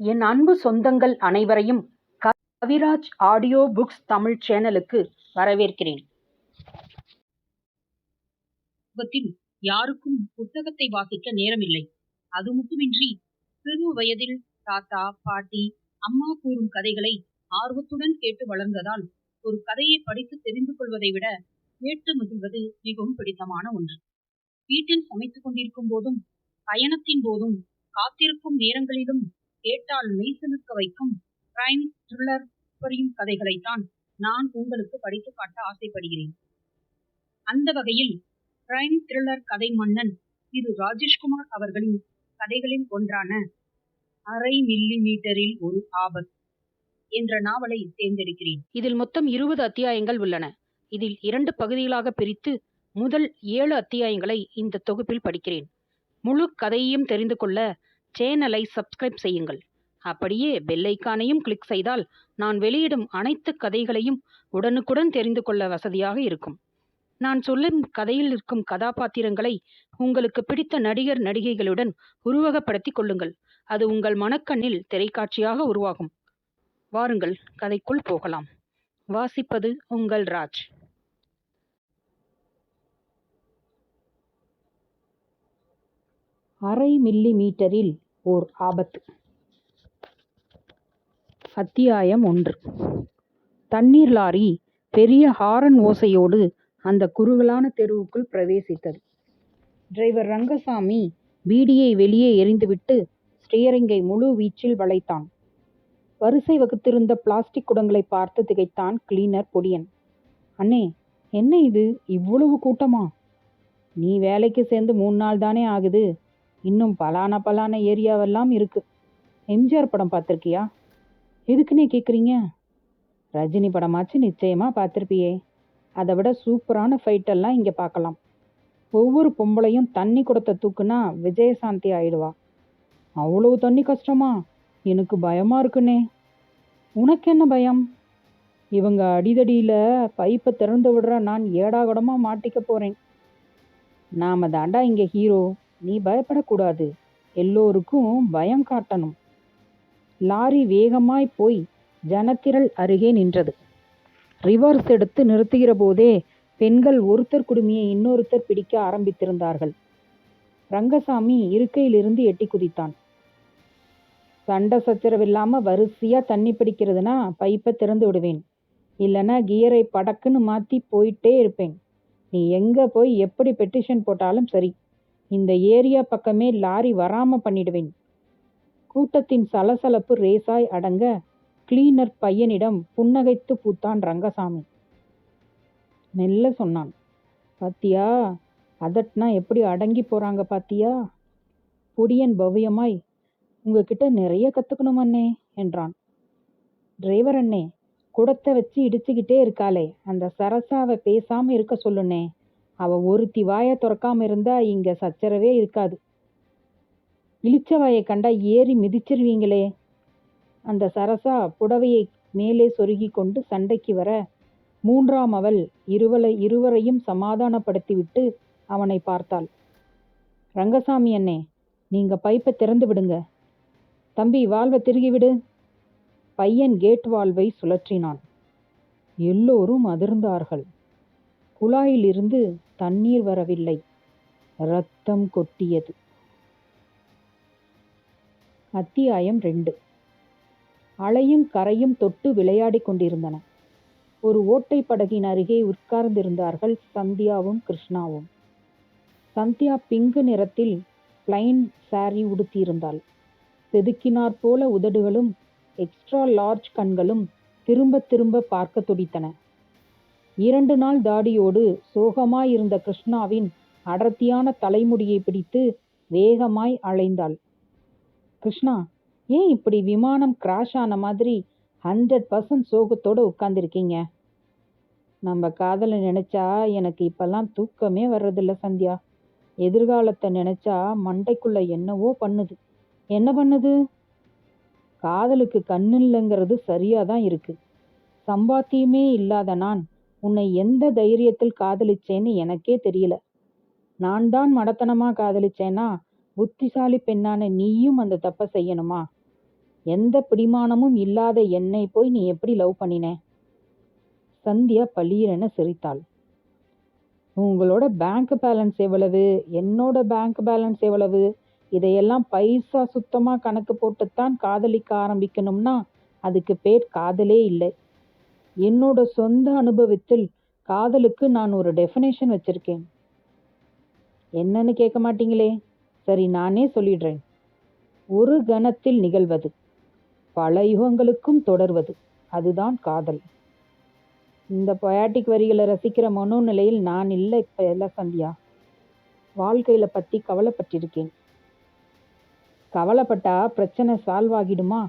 என் அன்பு சொந்தங்கள் அனைவரையும் கவிராஜ் ஆடியோ புக்ஸ் தமிழ் சேனலுக்கு வரவேற்கிறேன். யாருக்கும் புத்தகத்தை வாசிக்க நேரமில்லை. அது மட்டுமின்றி சிறு வயதில் தாத்தா, பாட்டி, அம்மா கூறும் கதைகளை ஆர்வத்துடன் கேட்டு வளர்ந்ததால் ஒரு கதையை படித்து தெரிந்து கொள்வதை விட கேட்டு மகிழ்வது மிகவும் பிடித்தமான ஒன்று. வீட்டில் சமைத்துக் கொண்டிருக்கும் போதும், பயணத்தின் போதும், காத்திருக்கும் நேரங்களிலும் கேட்டால் மெய்சிலிர்க்க வைக்கும் கிரைம், த்ரில்லர் புரியும் கதைகளைத்தான் நான் உங்களுக்கு படித்து காட்ட ஆசைப்படுகிறேன். அந்த வகையில் கிரைம் த்ரில்லர் கதை மன்னன் திரு ராஜேஷ்குமார் அவர்களின் கதைகளில் ஒன்றான அரை மில்லி மீட்டரில் ஒரு ஆபத் என்ற நாவலை தேர்ந்தெடுக்கிறேன். இதில் மொத்தம் இருபது அத்தியாயங்கள் உள்ளன. இதில் இரண்டு பகுதிகளாக பிரித்து முதல் ஏழு அத்தியாயங்களை இந்த தொகுப்பில் படிக்கிறேன். முழு கதையையும் தெரிந்து கொள்ள சேனலை சப்ஸ்கிரைப் செய்யுங்கள். அப்படியே பெல்லைக்கானையும் கிளிக் செய்தால் நான் வெளியிடும் அனைத்து கதைகளையும் உடனுக்குடன் தெரிந்து கொள்ள வசதியாக இருக்கும். நான் சொல்லும் கதையில் இருக்கும் கதாபாத்திரங்களை உங்களுக்கு பிடித்த நடிகர் நடிகைகளுடன் உருவகப்படுத்திக் கொள்ளுங்கள். அது உங்கள் மனக்கண்ணில் திரைக்காட்சியாக உருவாகும். வாருங்கள் கதைக்குள் போகலாம். வாசிப்பது உங்கள் ராஜ். அரை மில்லி மீட்டரில் ஓர் ஆபத்து அத்தியாயம் ஒன்று தண்ணீர் லாரி பெரிய ஹாரன் ஓசையோடு அந்த குறுகலான தெருவுக்குள் பிரவேசித்தது. டிரைவர் ரங்கசாமி பீடியை வெளியே எறிந்துவிட்டு ஸ்டியரிங்கை முழு வீச்சில் வளைத்தான். வரிசை வகுத்திருந்த பிளாஸ்டிக் குடங்களை பார்த்து திகைத்தான் கிளீனர் பொடியன். அண்ணே என்ன இது இவ்வளவு கூட்டமா? நீ வேலைக்கு சேர்ந்து மூணு நாள் தானே ஆகுது. இன்னும் பலான பலான ஏரியாவெல்லாம் இருக்கு. எம்.ஜி.ஆர். படம் பார்த்துருக்கியா எதுக்குண்ணே கேட்குறீங்க ரஜினி படமாச்சு நிச்சயமாக பார்த்துருப்பியே அதை விட சூப்பரான ஃபைட்டெல்லாம் இங்கே பார்க்கலாம். ஒவ்வொரு பொம்பளையும் தண்ணி குடத்தை தூக்குனா விஜயசாந்தி ஆயிடுவா. அவ்வளவு தண்ணி கஷ்டமா? எனக்கு பயமாக இருக்குனே உனக்கு என்ன பயம்? இவங்க அடிதடியில் பைப்பை திறந்து விடுற நான் ஏடாகுடமாக மாட்டிக்கப் போகிறேன் நாம தாண்டா இங்கே ஹீரோ. நீ பயப்படக்கூடாது. எல்லோருக்கும் பயம் காட்டணும். லாரி வேகமாய் போய் ஜனத்திரள் அருகே நின்றது. ரிவர்ஸ் எடுத்து நிறுத்துகிற போதே பெண்கள் ஒருத்தர் குடுமியை இன்னொருத்தர் பிடிக்க ஆரம்பித்திருந்தார்கள். ரங்கசாமி இருக்கையிலிருந்து எட்டி குதித்தான். சண்டை சச்சரவில்லாம வரிசையா தண்ணி பிடிக்கிறதுனா பைப்பை திறந்து விடுவேன். இல்லைன்னா கியரை படக்குன்னு மாத்தி போயிட்டே இருப்பேன். நீ எங்க போய் எப்படி பெட்டிஷன் போட்டாலும் சரி. இந்த ஏரியா பக்கமே லாரி வராம பண்ணிடுவேன். கூட்டத்தின் சலசலப்பு ரேசாய் அடங்க கிளீனர் பையனிடம் புன்னகைத்து பூத்தான் ரங்கசாமி. மெல்ல சொன்னான். பாத்தியா அதட்னா எப்படி அடங்கி போறாங்க பாத்தியா? பொடியன் பவ்யமாய் உங்ககிட்ட நிறைய கத்துக்கணும் அண்ணே என்றான். டிரைவர் அண்ணே குடத்தை வச்சு இடிச்சுக்கிட்டே இருக்காளே அந்த சரசாவை பேசாம இருக்க சொல்லுண்ணே. அவ ஒருத்தி வாய திறக்காம இருந்தா இங்க சச்சரவே இருக்காது. இளிச்ச வாயை கண்டா ஏறி மிதிச்சிருவீங்களே. அந்த சரசா புடவையை மேலே சொருகிக் கொண்டு சண்டைக்கு வர மூன்றாம் அவள் இருவலை இருவரையும் சமாதானப்படுத்திவிட்டு அவனை பார்த்தாள். ரங்கசாமி அண்ணே நீங்க பைப்பை திறந்து விடுங்க. தம்பி வாழ்வை திருகிவிடு பையன் கேட் வால்வை சுழற்றினான். எல்லோரும் அதிர்ந்தார்கள். குழாயிலிருந்து தண்ணீர் வரவில்லை. ரத்தம் கொட்டியது. அத்தியாயம் ரெண்டு அலையும் கரையும் தொட்டு விளையாடிக் கொண்டிருந்தன. ஒரு ஓட்டைப் படகின் அருகே உட்கார்ந்திருந்தார்கள் சந்தியாவும் கிருஷ்ணாவும். சந்தியா பிங்கு நிறத்தில் பிளைன் சாரி உடுத்தியிருந்தாள். செதுக்கினாற்போல உதடுகளும் எக்ஸ்ட்ரா லார்ஜ் கண்களும் திரும்பத் திரும்ப பார்க்கத் துடித்தன. இரண்டு நாள் தாடியோடு சோகமாயிருந்த கிருஷ்ணாவின் அடர்த்தியான தலைமுடியை பிடித்து வேகமாய் அழைந்தாள். கிருஷ்ணா ஏன் இப்படி விமானம் கிராஷ் ஆன மாதிரி ஹண்ட்ரட் பர்சன்ட் சோகத்தோடு உட்காந்துருக்கீங்க நம்ம காதலை நினைச்சா எனக்கு இப்பெல்லாம் தூக்கமே வர்றதில்ல சந்தியா. எதிர்காலத்தை நினைச்சா மண்டைக்குள்ள என்னவோ பண்ணுது. என்ன பண்ணுது? காதலுக்கு கண்ணு இல்லைங்கிறது சரியாக சரியாதான் இருக்கு. சம்பாத்தியமே இல்லாத நான் உன்னை எந்த தைரியத்தில் காதலிச்சேன்னு எனக்கே தெரியல. நான் தான் மடத்தனமா காதலிச்சேன்னா புத்திசாலி பெண்ணான நீயும் அந்த தப்ப செய்யணுமா? எந்த பிடிமானமும் இல்லாத என்னை போய் நீ எப்படி லவ் பண்ணின? சந்தியா பளீரென சிரித்தாள். உங்களோட பேங்க் பேலன்ஸ் எவ்வளவு? என்னோட பேங்க் பேலன்ஸ் எவ்வளவு? இதையெல்லாம் பைசா சுத்தமா கணக்கு போட்டுத்தான் காதலிக்க ஆரம்பிக்கணும்னா அதுக்கு பேர் காதலே இல்லை. என்னோட சொந்த அனுபவத்தில் காதலுக்கு நான் ஒரு டெஃபினேஷன் வச்சிருக்கேன். என்னன்னு கேட்க மாட்டீங்களே? சரி நானே சொல்லிடுறேன். ஒரு கணத்தில் நிகழ்வது பல யுகங்களுக்கும் தொடர்வது அதுதான் காதல். இந்த பொயாட்டிக் வரிகளை ரசிக்கிற மனோநிலையில் நான் இல்லை இப்போ எல்லாம் சந்தியா. வாழ்க்கையில் பற்றி கவலைப்பட்டிருக்கேன். கவலைப்பட்டா பிரச்சனை சால்வ் ஆகிடுமா?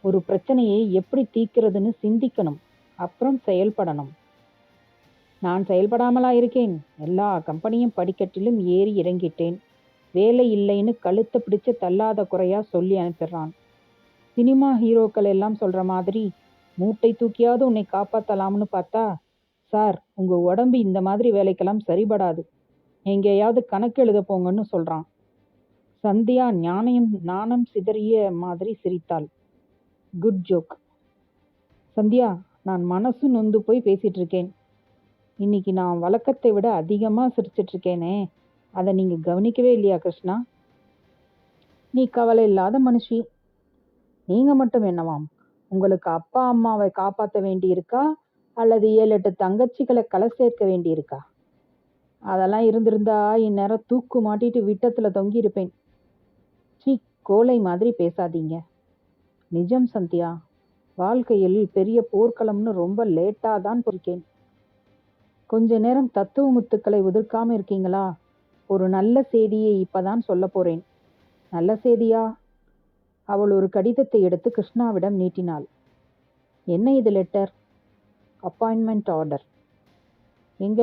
ஒரு பிரச்சனையை எப்படி தீர்க்கிறதுன்னு சிந்திக்கணும். அப்புறம் செயல்படணும். நான் செயல்படாமலா இருக்கேன். எல்லா கம்பெனியும் படிக்கட்டிலும் ஏறி இறங்கிட்டேன். வேலை இல்லைன்னு கழுத்தை பிடிச்சு தள்ளாத குறையா சொல்லி அனுப்பிடுறான். சினிமா ஹீரோக்கள் எல்லாம் சொல்ற மாதிரி மூட்டை தூக்கியாவது உன்னை காப்பாத்தலாம்னு பார்த்தா சார் உங்க உடம்பு இந்த மாதிரி வேலைக்கெல்லாம் சரிபடாது. எங்கேயாவது கணக்கு எழுத போங்கன்னு சொல்றான். சந்தியா ஞானயம் நாணம் சிதறிய மாதிரி சிரித்தாள். Good joke. சந்தியா நான் மனசு நொந்து போய் பேசிட்டு இருக்கேன் இன்னைக்கு நான் வழக்கத்தை விட அதிகமாக சிரிச்சிட்ருக்கேனே அதை நீங்கள் கவனிக்கவே இல்லையா கிருஷ்ணா? நீ கவலை இல்லாத மனுஷி. நீங்கள் மட்டும் என்னவாம்? உங்களுக்கு அப்பா அம்மாவை காப்பாற்ற வேண்டியிருக்கா? அல்லது ஏழு எட்டு தங்கச்சிகளை களை சேர்க்க வேண்டியிருக்கா? அதெல்லாம் இருந்திருந்தா இந்நேரம் தூக்கு மாட்டிட்டு விட்டத்தில் தொங்கியிருப்பேன். சீ கோலை மாதிரி பேசாதீங்க. நிஜம் சந்தியா? வாழ்க்கையில் பெரிய போர்க்களம்னு ரொம்ப லேட்டாக தான் பொறுக்கேன் கொஞ்ச நேரம் தத்துவ முத்துக்களை உதிர்க்காம இருக்கீங்களா? ஒரு நல்ல செய்தியை இப்பதான் சொல்ல போறேன். நல்ல செய்தியா? அவள் ஒரு கடிதத்தை எடுத்து கிருஷ்ணாவிடம் நீட்டினாள். என்ன இது லெட்டர்? அப்பாயின்மெண்ட் ஆர்டர் எங்க?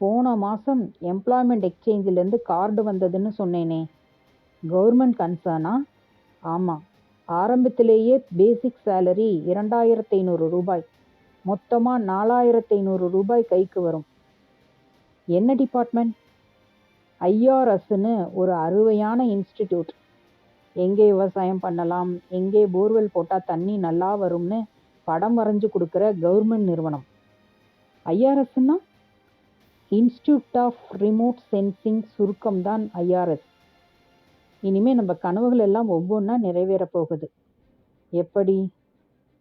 போன மாதம் எம்ப்ளாய்மெண்ட் எக்ஸ்சேஞ்சிலேருந்து கார்டு வந்ததுன்னு சொன்னேனே. கவர்மெண்ட் கன்சர்னா? ஆமாம் ஆரம்பத்திலேயே பேசிக் சேலரி இரண்டாயிரத்தி ஐநூறு ரூபாய். மொத்தமாக நாலாயிரத்தி ஐநூறு ரூபாய் கைக்கு வரும். என்ன டிபார்ட்மெண்ட் ஐஆர்எஸ்ன்னு ஒரு அறுவையான இன்ஸ்டிடியூட் எங்கே விவசாயம் பண்ணலாம்? எங்கே போர்வெல் போட்டால் தண்ணி நல்லா வரும்னு படம் வரைஞ்சு கொடுக்குற கவர்மெண்ட் நிறுவனம். ஐஆர்எஸ்ன்னா இன்ஸ்டியூட் ஆஃப் ரிமோட் சென்சிங் சுருக்கம் தான் ஐஆர்எஸ் இனிமே நம்ம கனவுகள் எல்லாம் ஒவ்வொன்றா நிறைவேற போகுது. எப்படி?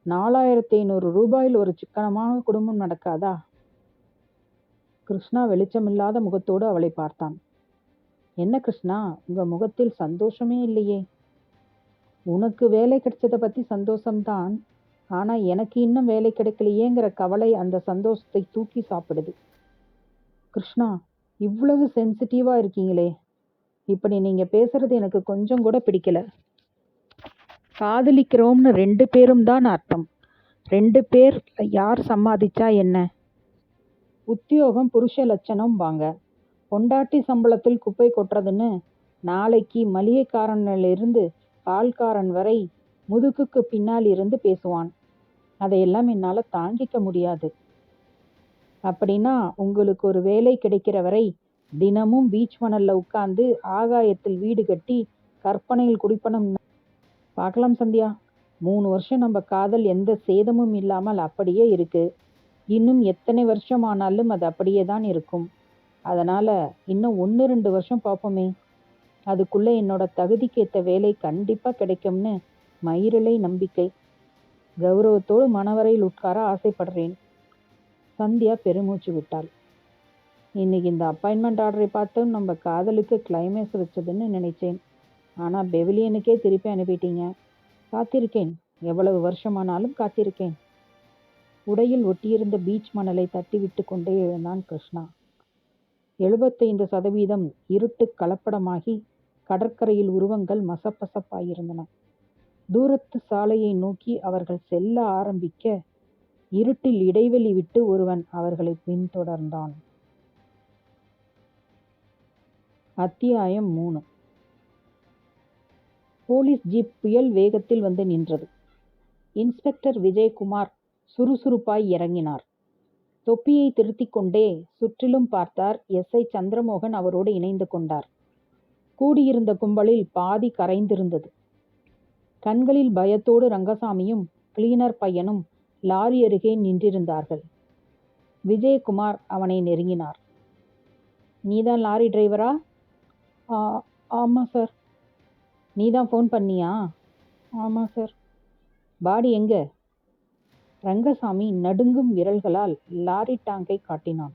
நாலாயிரத்தி ஐநூறு ரூபாயில் ஒரு சிக்கனமான குடும்பம் நடக்காதா? கிருஷ்ணா வெளிச்சமில்லாத முகத்தோடு அவளை பார்த்தான். என்ன கிருஷ்ணா உங்க முகத்தில் சந்தோஷமே இல்லையே. உனக்கு வேலை கிடைச்சதை பத்தி சந்தோஷம்தான். ஆனா எனக்கு இன்னும் வேலை கிடைக்கலையேங்கிற கவலை அந்த சந்தோஷத்தை தூக்கி சாப்பிடுது. கிருஷ்ணா இவ்வளவு சென்சிட்டிவா இருக்கீங்களே. இப்படி நீங்கள் பேசுறது எனக்கு கொஞ்சம் கூட பிடிக்கல. காதலிக்கிறோம்னு ரெண்டு பேரும் தான் அர்த்தம். ரெண்டு பேர் யார் சம்பாதிச்சா என்ன? உத்தியோகம் புருஷ லட்சணம் வாங்க. பொண்டாட்டி சம்பளத்தில் குப்பை கொட்டுறதுன்னு நாளைக்கு மளிகைக்காரனிலிருந்து பால்காரன் வரை முதுகுக்கு பின்னால் இருந்து பேசுவான். அதையெல்லாம் என்னால் தாங்கிக்க முடியாது. அப்படின்னா உங்களுக்கு ஒரு வேலை கிடைக்கிற வரை தினமும் பீச் மணல்ல உட்கார்ந்து ஆகாயத்தில் வீடு கட்டி கற்பனையில் குடிப்பணம் பார்க்கலாம் சந்தியா. மூணு வருஷம் நம்ம காதல் எந்த சேதமும் இல்லாமல் அப்படியே இருக்கு. இன்னும் எத்தனை வருஷம் ஆனாலும் அது அப்படியே தான் இருக்கும். அதனால இன்னும் ஒன்று ரெண்டு வருஷம் பார்ப்போமே. அதுக்குள்ளே என்னோட தகுதிக்கேத்த வேலை கண்டிப்பாக கிடைக்கும்னு மயிரிழை நம்பிக்கை. கௌரவத்தோடு மணவரையில் உட்கார ஆசைப்படுறேன். சந்தியா பெருமூச்சு விட்டாள். இன்னைக்கு இந்த அப்பாயின்மெண்ட் ஆர்டரை பார்த்தும் நம்ம காதலுக்கு கிளைமேக்ஸ் வச்சதுன்னு நினைச்சேன். ஆனால் பெவிலியனுக்கே திருப்பி அனுப்பிட்டீங்க. காத்திருக்கேன். எவ்வளவு வருஷமானாலும் காத்திருக்கேன். உடையில் ஒட்டியிருந்த பீச் மணலை தட்டிவிட்டு கொண்டே எழுந்தான் கிருஷ்ணா. எழுபத்தைந்து சதவீதம் இருட்டு கலப்படமாகி கடற்கரையில் உருவங்கள் மசப்பசப்பாயிருந்தன. தூரத்து சாலையை நோக்கி அவர்கள் செல்ல ஆரம்பிக்க இருட்டில் இடைவெளி விட்டு ஒருவன் அவர்களை பின்தொடர்ந்தான். அத்தியாயம் மூணு. போலீஸ் ஜீப் புயல் வேகத்தில் வந்து நின்றது. இன்ஸ்பெக்டர் விஜயகுமார் சுறுசுறுப்பாய் இறங்கினார். தொப்பியை திருத்திக் கொண்டே சுற்றிலும் பார்த்தார் எஸ். ஐ. சந்திரமோகன் அவரோடு இணைந்து கொண்டார். கூடியிருந்த கும்பலில் பாதி கரைந்திருந்தது. கண்களில் பயத்தோடு ரங்கசாமியும் கிளீனர் பையனும் லாரி அருகே நின்றிருந்தார்கள். விஜயகுமார் அவனை நெருங்கினார். நீதான் லாரி டிரைவரா? ஆமாம் சார். நீதான் ஃபோன் பண்ணியா? ஆமாம் சார். பாடி எங்க? ரங்கசாமி நடுங்கும் விரல்களால் லாரி டாங்கை காட்டினான்.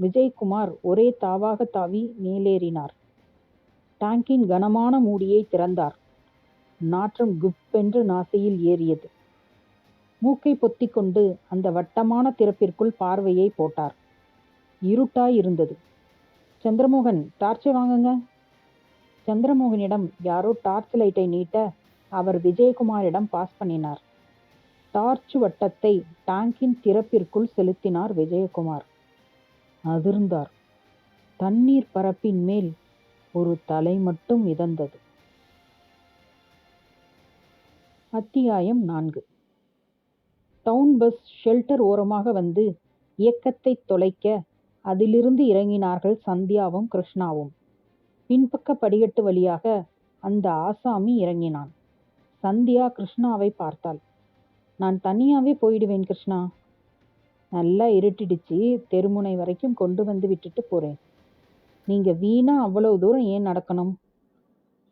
விஜயகுமார் ஒரே தாவாக தாவி மேலேறினார். டாங்கின் கனமான மூடியை திறந்தார். நாற்றம் குப்பென்று நாசியில் ஏறியது. மூக்கை பொத்திக் கொண்டு அந்த வட்டமான திறப்பிற்குள் பார்வையை போட்டார். இருட்டாய் இருந்தது. சந்திரமோகன் டார்ச்சை வாங்குங்க. சந்திரமோகனிடம் யாரோ டார்ச் லைட்டை நீட்ட அவர் விஜயகுமாரிடம் பாஸ் பண்ணினார். டார்ச் வட்டத்தை டேங்கின் திறப்பிற்குள் செலுத்தினார் விஜயகுமார். அதிர்ந்தார். தண்ணீர் பரப்பின் மேல் ஒரு தலை மட்டும் மிதந்தது. அத்தியாயம் நான்கு. டவுன் பஸ் ஷெல்டர் ஓரமாக வந்து இயக்கத்தை தொலைக்க அதிலிருந்து இறங்கினார்கள் சந்தியாவும் கிருஷ்ணாவும். பின்பக்க படிக்கட்டு வழியாக அந்த ஆசாமி இறங்கினான். சந்தியா கிருஷ்ணாவை பார்த்தாள். நான் தனியாவே போயிடுவேன் கிருஷ்ணா. நல்லா இருட்டிடுச்சு. தெருமுனை வரைக்கும் கொண்டு வந்து விட்டுட்டு போறேன். நீங்க வீணா அவ்வளவு தூரம் ஏன் நடக்கணும்?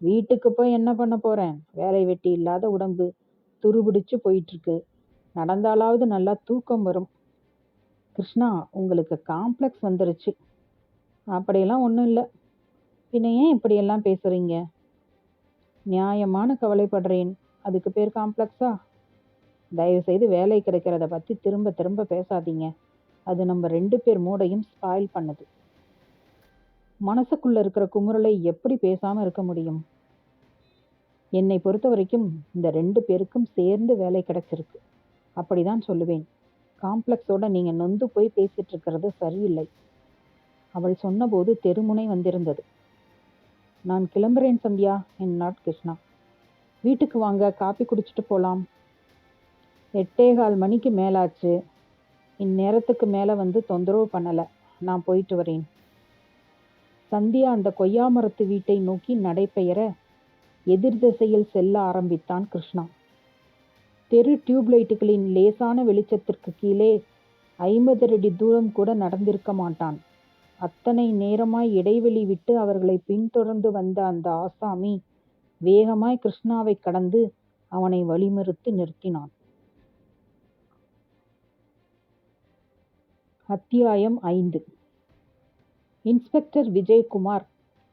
வீட்டுக்கு போய் என்ன பண்ண போறேன்? வேலை வெட்டி இல்லாத உடம்பு. துருபிடிச்சு போயிட்டு இருக்கு. நடந்தாலாவது நல்லா தூக்கம் வரும். கிருஷ்ணா உங்களுக்கு காம்ப்ளெக்ஸ் வந்துருச்சு. அப்படியெல்லாம் ஒன்றும் இல்லை. பின்ன ஏன் இப்படியெல்லாம் பேசுறீங்க? நியாயமான கவலைப்படுறேன். அதுக்கு பேர் காம்ப்ளெக்ஸா தயவுசெய்து வேலை கிடைக்கிறத பற்றி திரும்ப திரும்ப பேசாதீங்க. அது நம்ம ரெண்டு பேர் மூடையும் ஸ்பாயில் பண்ணுது. மனசுக்குள்ள இருக்கிற குமுறலை எப்படி பேசாம இருக்க முடியும்? என்னை பொறுத்த வரைக்கும் இந்த ரெண்டு பேருக்கும் சேர்ந்து வேலை கிடைச்சிருக்கு. அப்படிதான் சொல்லுவேன். காம்ப்ளெக்ஸோட நீங்க நொந்து போய் பேசிட்டு இருக்கிறது சரியில்லை. அவள் சொன்னபோது தெருமுனை வந்திருந்தது. நான் கிளம்புறேன் சந்தியா என் நாட் கிருஷ்ணா. வீட்டுக்கு வாங்க காப்பி குடிச்சிட்டு போலாம். எட்டே கால் மணிக்கு மேலாச்சு. இந்நேரத்துக்கு மேலே வந்து தொந்தரவு பண்ணலை. நான் போயிட்டு வரேன். சந்தியா அந்த கொய்யா மரத்து வீட்டை நோக்கி நடைபெயர எதிர் திசையில் செல்ல ஆரம்பித்தான் கிருஷ்ணா. தெரு டியூப்லைட்டுகளின் லேசான வெளிச்சத்திற்கு கீழே ஐம்பது அடி தூரம் கூட நடந்திருக்க மாட்டான். அத்தனை நேரமாய் இடைவெளி விட்டு அவர்களை பின்தொடர்ந்து வந்த அந்த ஆசாமி வேகமாய் கிருஷ்ணாவை கடந்து அவனை வழிமறுத்து நிறுத்தினான். அத்தியாயம் ஐந்து. இன்ஸ்பெக்டர் விஜயகுமார்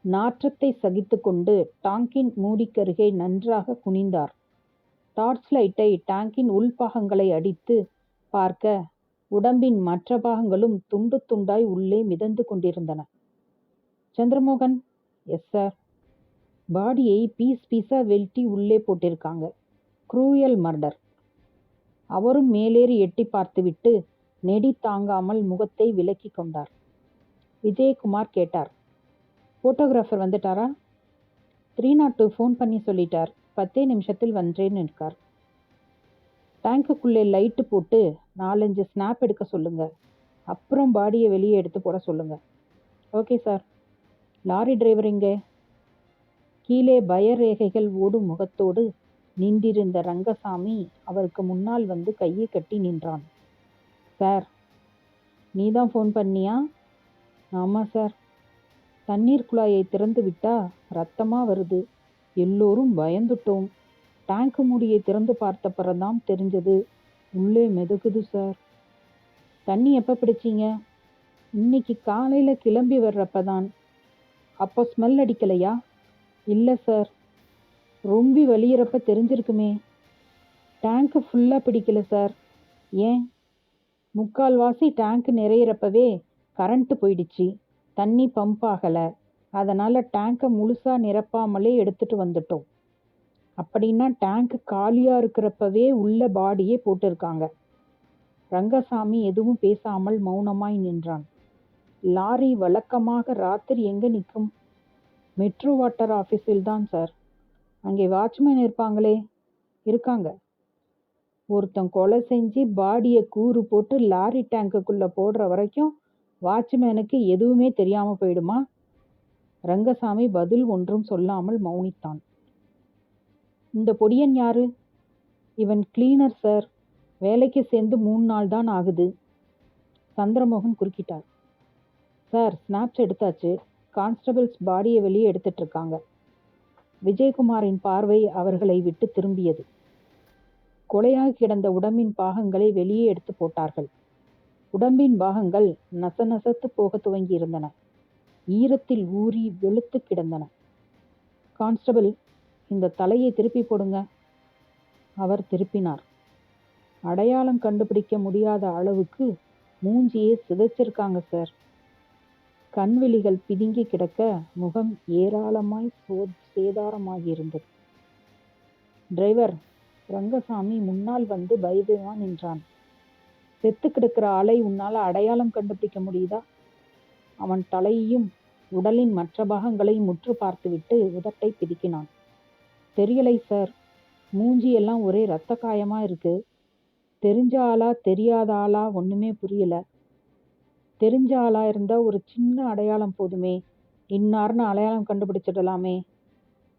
நாற்றத்தை சகித்துக்கொண்டு டாங்கின் மூடிக்கருகே நன்றாக குனிந்தார். டார்ச் லைட்டை டாங்கின் உள்பாகங்களை அடித்து பார்க்க உடம்பின் மற்ற பாகங்களும் துண்டு துண்டாய் உள்ளே மிதந்து கொண்டிருந்தன. Chandramohan yes sir. பாடியை பீஸ் பீஸா வெட்டி உள்ளே போட்டிருக்காங்க. Cruel murder. அவரும் மேலேறி எட்டி பார்த்துவிட்டு நெடி தாங்காமல் முகத்தை விலக்கி கொண்டார். விஜயகுமார் கேட்டார். ஃபோட்டோகிராஃபர் வந்துட்டாரா? த்ரீ நாட் டூ ஃபோன் பண்ணி சொல்லிட்டார். பத்தே நிமிஷத்தில் வந்தேன்னு இருக்கார் டேங்குக்குள்ளே லைட்டு போட்டு நாலஞ்சு ஸ்னாப் எடுக்க சொல்லுங்க. அப்புறம் பாடியை வெளியே எடுத்து போட சொல்லுங்க. Okay sir. லாரி டிரைவர் எங்கே? கீழே பயரேகைகள் ஓடும் முகத்தோடு நின்றிருந்த ரங்கசாமி அவருக்கு முன்னால் வந்து கையை கட்டி நின்றான். சார் நீ தான் ஃபோன் பண்ணியா? ஆமாம் சார். தண்ணீர் குழாயை திறந்து விட்டா ரத்தமாக வருது. எல்லோரும் பயந்துட்டோம். டேங்க் மூடியை திறந்து பார்த்த பிறந்தான் தெரிஞ்சது உள்ளே மெதுக்குது சார் தண்ணி எப்போ பிடிச்சிங்க? இன்னைக்கு காலையில் கிளம்பி வர்றப்ப தான் அப்போ ஸ்மெல் அடிக்கலையா? இல்லை சார் ரொம்பி வலியிறப்ப தெரிஞ்சிருக்குமே. டேங்க்கு ஃபுல்லாக பிடிக்கல சார் ஏன்? முக்கால்வாசி டேங்க் நிறையிறப்பவே கரண்ட்டு போயிடுச்சு. தண்ணி பம்ப் ஆகலை. அதனால் டேங்கை முழுசாக நிரப்பாமலே எடுத்துட்டு வந்துட்டோம். அப்படின்னா டேங்க் காலியாக இருக்கிறப்பவே உள்ள பாடியே போட்டிருக்காங்க. ரங்கசாமி எதுவும் பேசாமல் மௌனமாய் நின்றான். லாரி வழக்கமாக ராத்திரி எங்கே நிற்கும்? மெட்ரோ வாட்டர் ஆஃபீஸில் தான் சார் அங்கே வாட்ச்மேன் இருப்பாங்களே? இருக்காங்க. ஒருத்தன் கொலை செஞ்சு பாடியை கூறு போட்டு லாரி டேங்குக்குள்ளே போடுற வரைக்கும் வாட்ச்மேனுக்கு எதுவுமே தெரியாமல் போயிடுமா? ரங்கசாமி பதில் ஒன்றும் சொல்லாமல் மௌனித்தான். இந்த பொடியன் யாரு? இவன் கிளீனர் சார். வேலைக்கு சேர்ந்து மூணு நாள் தான் ஆகுது. சந்திரமோகன் குறுக்கிட்டார். சார் ஸ்னாப்ஸ் எடுத்தாச்சு. கான்ஸ்டபிள்ஸ் பாடியை வெளியே எடுத்துட்டு இருக்காங்க விஜயகுமாரின் பார்வை அவர்களை விட்டு திரும்பியது. கொலையாக கிடந்த உடம்பின் பாகங்களை வெளியே எடுத்து போட்டார்கள். உடம்பின் பாகங்கள் நசநசத்து போக துவங்கி இருந்தன ஈரத்தில் ஊறி வெளுத்து கிடந்தன. கான்ஸ்டபிள் இந்த தலையை திருப்பி போடுங்க. அவர் திருப்பினார். அடையாளம் கண்டுபிடிக்க முடியாத அளவுக்கு மூஞ்சியே சிதைச்சிருக்காங்க சார். கண்விழிகள் பிதுங்கி கிடக்க முகம் ஏராளமாய் சோ சேதாரமாகியிருந்தது. டிரைவர் ரங்கசாமி முன்னால் வந்து பயபயமா நின்றான். செத்து கிடக்கிற ஆளை உன்னால் அடையாளம் கண்டுபிடிக்க முடியுதா? அவன் தலையையும் உடலின் மற்ற பாகங்களையும் முற்று பார்த்துவிட்டு உதட்டை பிதுக்கினான். தெரியலை சார் மூஞ்சி எல்லாம் ஒரே ரத்த காயமா இருக்கு. தெரிஞ்ச ஆளா தெரியாத ஆளா ஒண்ணுமே புரியல. தெரிஞ்ச ஆளா இருந்தா ஒரு சின்ன அடையாளம் போதுமே. இன்னார்னு அடையாளம் கண்டுபிடிச்சிடலாமே.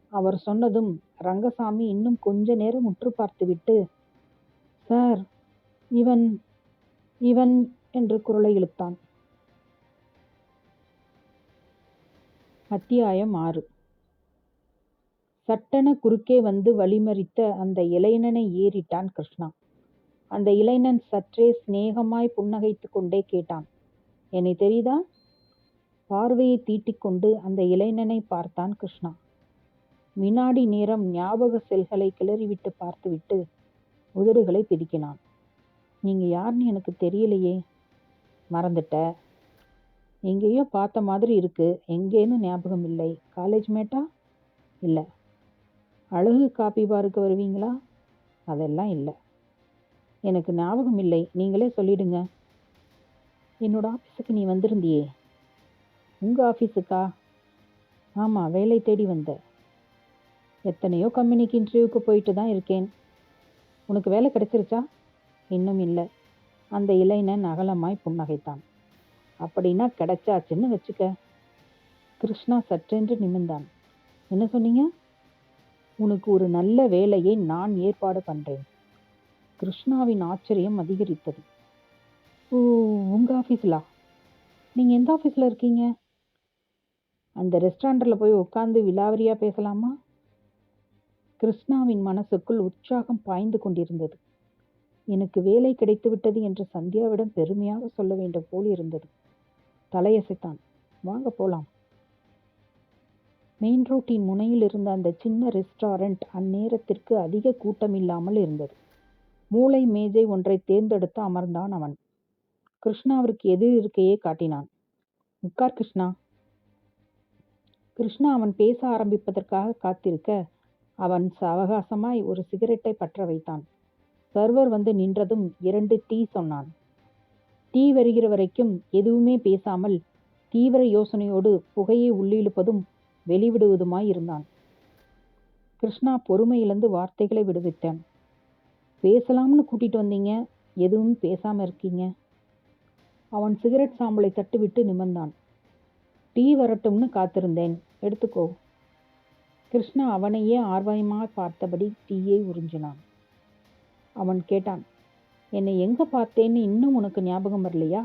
அவர் சொன்னதும் ரங்கசாமி இன்னும் கொஞ்ச நேரம் உற்று பார்த்துவிட்டு சார் இவன் இவன் என்று குரலை இழுத்தான். அத்தியாயம் ஆறு. சட்டென குறுக்கே வந்து வழிமறித்த அந்த இளைஞனை ஏறிட்டான் கிருஷ்ணா. அந்த இளைஞன் சற்றே சிநேகமாய் புன்னகைத்து கொண்டே கேட்டான் என்னை தெரியுதா? பார்வையை தீட்டிக்கொண்டு அந்த இளைஞனை பார்த்தான் கிருஷ்ணா. வினாடி நேரம் ஞாபக செல்களை கிளறிவிட்டு பார்த்துவிட்டு உதடுகளை பிதுக்கினான். நீங்க யாருன்னு எனக்கு தெரியலையே. மறந்துட்ட. எங்கேயோ பார்த்த மாதிரி இருக்கு. எங்கேன்னு ஞாபகம் இல்லை. காலேஜ் மேட்டா இல்லை. அழகு காப்பி பாருக்கு வருவீங்களா? அதெல்லாம் இல்லை. எனக்கு ஞாபகம் இல்லை. நீங்களே சொல்லிடுங்க. என்னோட ஆஃபீஸுக்கு நீ வந்திருந்தியே. உங்கள் ஆஃபீஸுக்கா ஆமாம் வேலை தேடி வந்த. எத்தனையோ கம்பெனிக்கு இன்டர்வியூக்கு போயிட்டு தான் இருக்கேன். உனக்கு வேலை கிடைச்சிருச்சா? இன்னும் இல்லை. அந்த இளைஞன் அகலமாய் புன்னகைத்தான். அப்படின்னா கிடைச்சாச்சுன்னு வச்சுக்க. கிருஷ்ணா சற்றென்று நிமிர்ந்தான். என்ன சொன்னீங்க? உனக்கு ஒரு நல்ல வேலையை நான் ஏற்பாடு பண்றேன். கிருஷ்ணாவின் ஆச்சரியம் அதிகரித்தது. ஓ உங்க ஆஃபீஸ்லா நீங்க எந்த ஆஃபீஸ்ல இருக்கீங்க? அந்த ரெஸ்டாரண்ட்ல போய் உட்காந்து விலாவரியா பேசலாமா? கிருஷ்ணாவின் மனசுக்குள் உற்சாகம் பாய்ந்து கொண்டிருந்தது. எனக்கு வேலை கிடைத்து விட்டது என்று சந்தியாவிடம் பெருமையாக சொல்ல வேண்டும் போல் இருந்தது தலையசைத்தான். வாங்க போலாம். மெயின் ரோட்டின் முனையில் இருந்த அந்த சின்ன ரெஸ்டாரண்ட் அந்நேரத்திற்கு அதிக கூட்டமில்லாமல் இருந்தது. மூளை மேஜை ஒன்றை தேர்ந்தெடுத்து அமர்ந்தான் அவன். கிருஷ்ணாவிற்கு எதிர் இருக்கையே காட்டினான். உட்கார் கிருஷ்ணா. கிருஷ்ணா அவன் பேச ஆரம்பிப்பதற்காக காத்திருக்க அவன் சாவகாசமாய் ஒரு சிகரெட்டை பற்ற வைத்தான். சர்வர் வந்து நின்றதும் இரண்டு டீ சொன்னான். டீ வருகிற வரைக்கும் எதுவுமே பேசாமல் தீவிர யோசனையோடு புகையை உள்ளிழுப்பதும் வெளிவிடுவதுமாய் இருந்தான். கிருஷ்ணா பொறுமை இழந்து வார்த்தைகளை விடுவித்தான். பேசலாம்னு கூட்டிட்டு வந்தீங்க. எதுவும் பேசாம இருக்கீங்க? அவன் சிகரெட் சாம்பலை தட்டுவிட்டு நிமிர்ந்தான். டீ வரட்டும்னு காத்திருந்தேன். எடுத்துக்கோ. கிருஷ்ணா அவனையே ஆர்வமாக பார்த்தபடி டீயை உறிஞ்சினான். அவன் கேட்டான் என்னை எங்கே பார்த்தேன்னு இன்னும் உனக்கு ஞாபகம் வரலையா?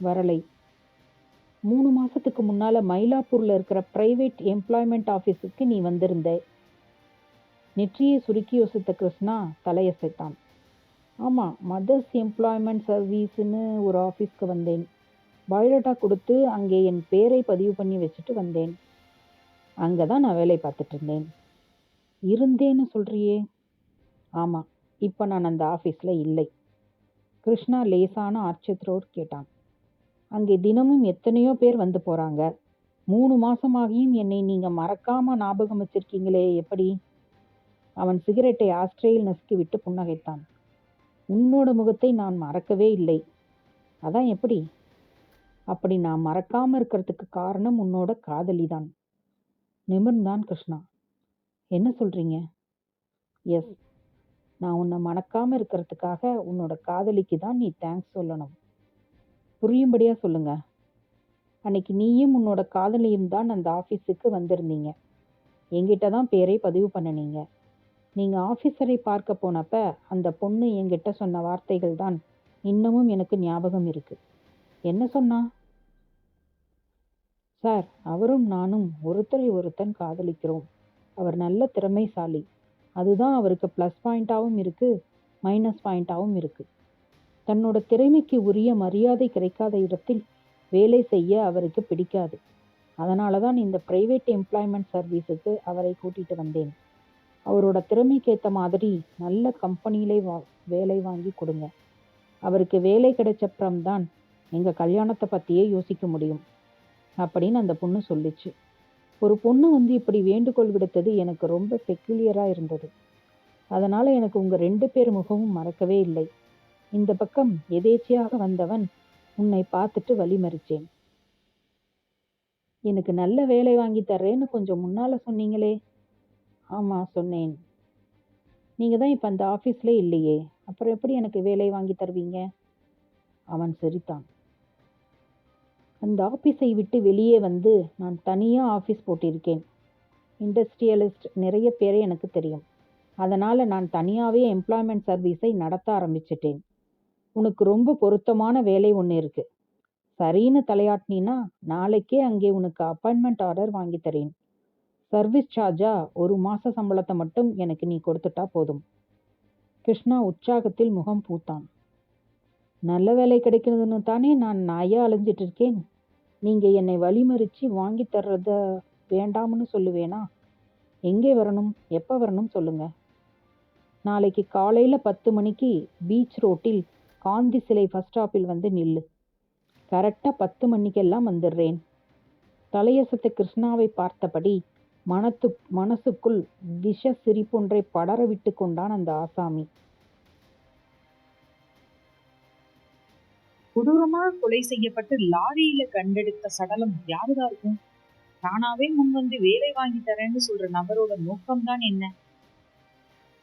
வரலை. மூணு மாதத்துக்கு முன்னால் மயிலாப்பூரில் இருக்கிற ப்ரைவேட் எம்ப்ளாய்மெண்ட் ஆஃபீஸுக்கு நீ வந்திருந்த. நெற்றியை சுருக்கி யோசித்த கிருஷ்ணா தலையசைத்தான். ஆமாம் மதர்ஸ் எம்ப்ளாய்மெண்ட் சர்வீஸ்னு ஒரு ஆஃபீஸ்க்கு வந்தேன். பயோடேட்டா கொடுத்து அங்கே என் பேரை பதிவு பண்ணி வச்சுட்டு வந்தேன். அங்கே தான் நான் வேலை பார்த்துட்டு இருந்தேன். இருந்தேன்னு சொல்கிறியே ஆமாம் இப்போ நான் அந்த ஆஃபீஸில் இல்லை. கிருஷ்ணா லேசான ஆச்சரியத்தோடு கேட்டான். அங்கே தினமும் எத்தனையோ பேர் வந்து போகிறாங்க மூணு மாசமாகியும் என்னை நீங்கள் மறக்காமல் ஞாபகம் வச்சிருக்கீங்களே எப்படி? அவன் சிகரெட்டை ஆஸ்திரேலியில் நசுக்கி விட்டு புன்னகைத்தான். உன்னோட முகத்தை நான் மறக்கவே இல்லை. அதான் எப்படி? அப்படி நான் மறக்காம இருக்கிறதுக்கு காரணம் உன்னோட காதலி தான் நிமிர்ந்தான் கிருஷ்ணா. என்ன சொல்றீங்க? எஸ். நான் உன்னை மணக்காமல் இருக்கிறதுக்காக உன்னோட காதலிக்கு தான் நீ தேங்க்ஸ் சொல்லணும். புரியும்படியா சொல்லுங்க. அன்னைக்கு நீயும் உன்னோட காதலியும் தான் அந்த ஆஃபீஸுக்கு வந்திருந்தீங்க. என்கிட்ட தான் பேரை பதிவு பண்ணினீங்க. நீங்க ஆபீசரை பார்க்க போனப்ப அந்த பொண்ணு என்கிட்ட சொன்ன வார்த்தைகள் தான் இன்னமும் எனக்கு ஞாபகம் இருக்கு. என்ன சொன்னா? சார் அவரும் நானும் ஒருத்தரை ஒருத்தன் காதலிக்கிறோம். அவர் நல்ல திறமைசாலி. அதுதான் அவருக்கு ப்ளஸ் பாயிண்ட்டாகவும் இருக்குது மைனஸ் பாயிண்ட்டாகவும் இருக்குது தன்னோட திறமைக்கு உரிய மரியாதை கிடைக்காத இடத்தில் வேலை செய்ய அவருக்கு பிடிக்காது. அதனால தான் இந்த ப்ரைவேட் எம்ப்ளாய்மெண்ட் சர்வீஸுக்கு அவரை கூட்டிட்டு வந்தேன். அவரோட திறமைக்கேற்ற மாதிரி நல்ல கம்பெனியிலே வா வேலை வாங்கி கொடுங்க. அவருக்கு வேலை கிடைச்சப்புறம்தான் எங்கள் கல்யாணத்தை பற்றியே யோசிக்க முடியும் அப்படின்னு அந்த பொண்ணு சொல்லிச்சு. ஒரு பொண்ணு வந்து இப்படி வேண்டுகோள் விடுத்தது எனக்கு ரொம்ப பெக்குலியராக இருந்தது. அதனால் எனக்கு உங்கள் ரெண்டு பேர் முகமும் மறக்கவே இல்லை. இந்த பக்கம் எதேச்சையாக வந்தவன் உன்னை பார்த்துட்டு வழி மறிச்சேன். எனக்கு நல்ல வேலை வாங்கி தர்றேன்னு கொஞ்சம் முன்னால் சொன்னீங்களே. ஆமாம் சொன்னேன். நீங்கள் தான் இப்போ அந்த ஆஃபீஸில் இல்லையே. அப்புறம் எப்படி எனக்கு வேலை வாங்கி தருவீங்க? அவன் சிரித்தான். அந்த ஆஃபீஸை விட்டு வெளியே வந்து நான் தனியாக ஆஃபீஸ் போட்டிருக்கேன். இண்டஸ்ட்ரியலிஸ்ட் நிறைய பேரை எனக்கு தெரியும். அதனால் நான் தனியாகவே எம்ப்ளாய்மெண்ட் சர்வீஸை நடத்த ஆரம்பிச்சிட்டேன். உனக்கு ரொம்ப பொருத்தமான வேலை ஒன்று இருக்குது சரின்னு தலையாட்டினா நாளைக்கே அங்கே உனக்கு அப்பாயின்மெண்ட் ஆர்டர் வாங்கி தரேன். சர்வீஸ் சார்ஜா ஒரு மாத சம்பளத்தை மட்டும் எனக்கு நீ கொடுத்துட்டா போதும். கிருஷ்ணா உற்சாகத்தில் முகம் பூத்தான். நல்ல வேலை கிடைக்கிறதுன்னு தானே நான் நாயா அலைஞ்சிட்டு இருக்கேன்? நீங்கள் என்னை வழிமறித்து வாங்கி தர்றத வேண்டாம்னு சொல்லுவேனா? எங்கே வரணும்? எப்போ வரணும் சொல்லுங்க. நாளைக்கு காலையில் பத்து மணிக்கு பீச் ரோட்டில் காந்தி சிலை ஃபஸ்ட் ஸ்டாப்பில் வந்து நில்லு. கரெக்டாக பத்து மணிக்கெல்லாம் வந்துடுறேன் தலையசத்து கிருஷ்ணாவை பார்த்தபடி மனத்து மனசுக்குள் விஷ சிரிப்பொன்றை படர விட்டு கொண்டான் அந்த ஆசாமி. கொடூரமாக கொலை செய்யப்பட்டு லாரியில கண்டெடுத்த சடலம் யாருதா இருக்கும்? தானாவே முன் வந்து வேலை வாங்கி தரேன்னு சொல்ற நபரோட நோக்கம்தான் என்ன?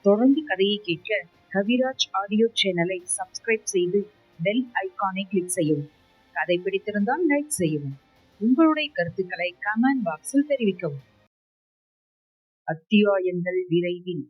தொடர்ந்து கதையை கேட்க கவிராஜ் ஆடியோ சேனலை சப்ஸ்கிரைப் செய்து பெல் ஐகானை கிளிக் செய்யவும். கதை பிடித்திருந்தால் லைக் செய்யவும். உங்களுடைய கருத்துக்களை கமெண்ட் பாக்ஸில் தெரிவிக்கவும். அத்தியாயங்கள் விரைவில்